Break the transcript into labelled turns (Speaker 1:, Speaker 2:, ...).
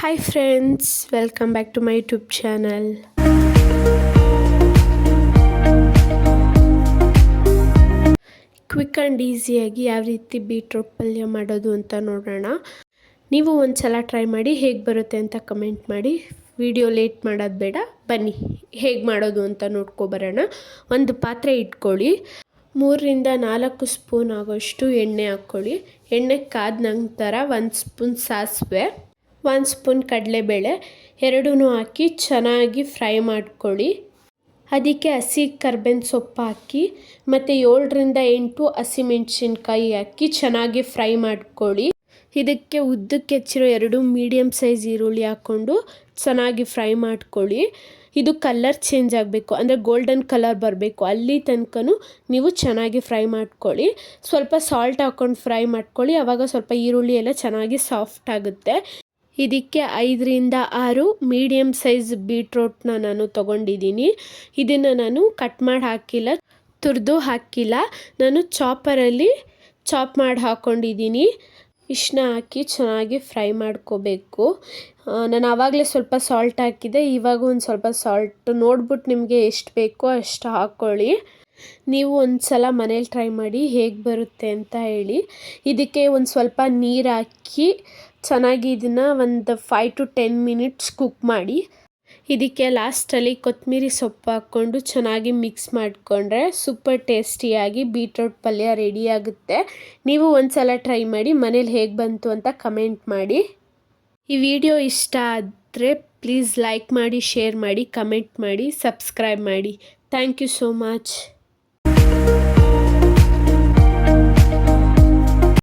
Speaker 1: Hi friends welcome back to my YouTube channel quick and ಈಸಿಯಾಗಿ ಯಾವ ರೀತಿ beetroot ಪಲ್ಯ ಮಾಡೋದು ಅಂತ ನೋಡೋಣ. ನೀವು ಒಂದು ಸಲ ಟ್ರೈ ಮಾಡಿ ಹೇಗೆ ಬರುತ್ತೆ ಅಂತ ಕಮೆಂಟ್ ಮಾಡಿ. ವಿಡಿಯೋ ಲೇಟ್ ಮಾಡೋದು ಬೇಡ, ಬನ್ನಿ ಹೇಗೆ ಮಾಡೋದು ಅಂತ ನೋಡ್ಕೊಬರೋಣ ಒಂದು ಪಾತ್ರೆ ಇಟ್ಕೊಳ್ಳಿ. ಮೂರರಿಂದ ನಾಲ್ಕು ಸ್ಪೂನ್ ಆಗೋಷ್ಟು ಎಣ್ಣೆ ಹಾಕ್ಕೊಳ್ಳಿ. ಎಣ್ಣೆ ಕಾದ ನಂತರ ಒಂದು ಸ್ಪೂನ್ ಸಾಸಿವೆ. ಒಂದು ಸ್ಪೂನ್ ಕಡಲೆಬೇಳೆ ಎರಡೂ ಹಾಕಿ ಚೆನ್ನಾಗಿ ಫ್ರೈ ಮಾಡ್ಕೊಳ್ಳಿ. ಅದಕ್ಕೆ ಹಸಿ ಕರ್ಬೇವಿನ ಸೊಪ್ಪು ಹಾಕಿ, ಮತ್ತು ಏಳರಿಂದ ಎಂಟು ಹಸಿಮೆಣ್ಸಿನ್ಕಾಯಿ ಹಾಕಿ ಚೆನ್ನಾಗಿ ಫ್ರೈ ಮಾಡ್ಕೊಳ್ಳಿ. ಇದಕ್ಕೆ ಉದ್ದಕ್ಕೆ ಹೆಚ್ಚಿರೋ ಎರಡು ಮೀಡಿಯಮ್ ಸೈಜ್ ಈರುಳ್ಳಿ ಹಾಕ್ಕೊಂಡು ಚೆನ್ನಾಗಿ ಫ್ರೈ ಮಾಡ್ಕೊಳ್ಳಿ. ಇದು ಕಲ್ಲರ್ ಚೇಂಜ್ ಆಗಬೇಕು, ಅಂದರೆ ಗೋಲ್ಡನ್ ಕಲರ್ ಬರಬೇಕು. ಅಲ್ಲಿ ತನಕನೂ ನೀವು ಚೆನ್ನಾಗಿ ಫ್ರೈ ಮಾಡ್ಕೊಳ್ಳಿ. ಸ್ವಲ್ಪ ಸಾಲ್ಟ್ ಹಾಕ್ಕೊಂಡು ಫ್ರೈ ಮಾಡ್ಕೊಳ್ಳಿ ಆವಾಗ ಸ್ವಲ್ಪ ಈರುಳ್ಳಿ ಎಲ್ಲ ಚೆನ್ನಾಗಿ ಸಾಫ್ಟ್ ಆಗುತ್ತೆ. ಇದಕ್ಕೆ ಐದರಿಂದ ಆರು ಮೀಡಿಯಮ್ ಸೈಜ್ ಬೀಟ್ರೋಟ್ನ ನಾನು ತೊಗೊಂಡಿದ್ದೀನಿ. ಇದನ್ನು ನಾನು ಕಟ್ ಮಾಡಿ ಹಾಕಿಲ್ಲ, ತುರಿದು ಹಾಕಿಲ್ಲ. ನಾನು ಚಾಪರಲ್ಲಿ ಚಾಪ್ ಮಾಡಿ ಹಾಕ್ಕೊಂಡಿದ್ದೀನಿ ಇಷ್ಟನ್ನ ಹಾಕಿ ಚೆನ್ನಾಗಿ ಫ್ರೈ ಮಾಡ್ಕೋಬೇಕು. ನಾನು ಆವಾಗಲೇ ಸ್ವಲ್ಪ ಸಾಲ್ಟ್ ಹಾಕಿದೆ ಇವಾಗ ಒಂದು ಸ್ವಲ್ಪ ಸಾಲ್ಟ್ ನೋಡ್ಬಿಟ್ಟು ನಿಮಗೆ ಎಷ್ಟು ಬೇಕೋ ಅಷ್ಟು ಹಾಕ್ಕೊಳ್ಳಿ ನೀವು ಒಂದು ಸಲ ಮನೇಲಿ ಟ್ರೈ ಮಾಡಿ ಹೇಗೆ ಬರುತ್ತೆ ಅಂತ ಹೇಳಿ. ಇದಕ್ಕೆ ಒಂದು ಸ್ವಲ್ಪ ನೀರು ಹಾಕಿ ಚೆನ್ನಾಗಿ ಇದನ್ನು ಒಂದು five to ten minutes cook ಮಾಡಿ. ಇದಕ್ಕೆ ಲಾಸ್ಟಲ್ಲಿ ಕೊತ್ತಂಬರಿ ಸೊಪ್ಪು ಹಾಕ್ಕೊಂಡು ಚೆನ್ನಾಗಿ ಮಿಕ್ಸ್ ಮಾಡಿಕೊಂಡ್ರೆ ಸೂಪರ್ ಟೇಸ್ಟಿಯಾಗಿ ಬೀಟ್ರೋಟ್ ಪಲ್ಯ ರೆಡಿಯಾಗುತ್ತೆ ನೀವು ಒಂದು ಸಲ ಟ್ರೈ ಮಾಡಿ, ಮನೇಲಿ ಹೇಗೆ ಬಂತು ಅಂತ ಕಮೆಂಟ್ ಮಾಡಿ. ಈ ವಿಡಿಯೋ ಇಷ್ಟ ಆದರೆ ಪ್ಲೀಸ್ ಲೈಕ್ ಮಾಡಿ, ಶೇರ್ ಮಾಡಿ, ಕಮೆಂಟ್ ಮಾಡಿ, ಸಬ್ಸ್ಕ್ರೈಬ್ ಮಾಡಿ. Thank you so much.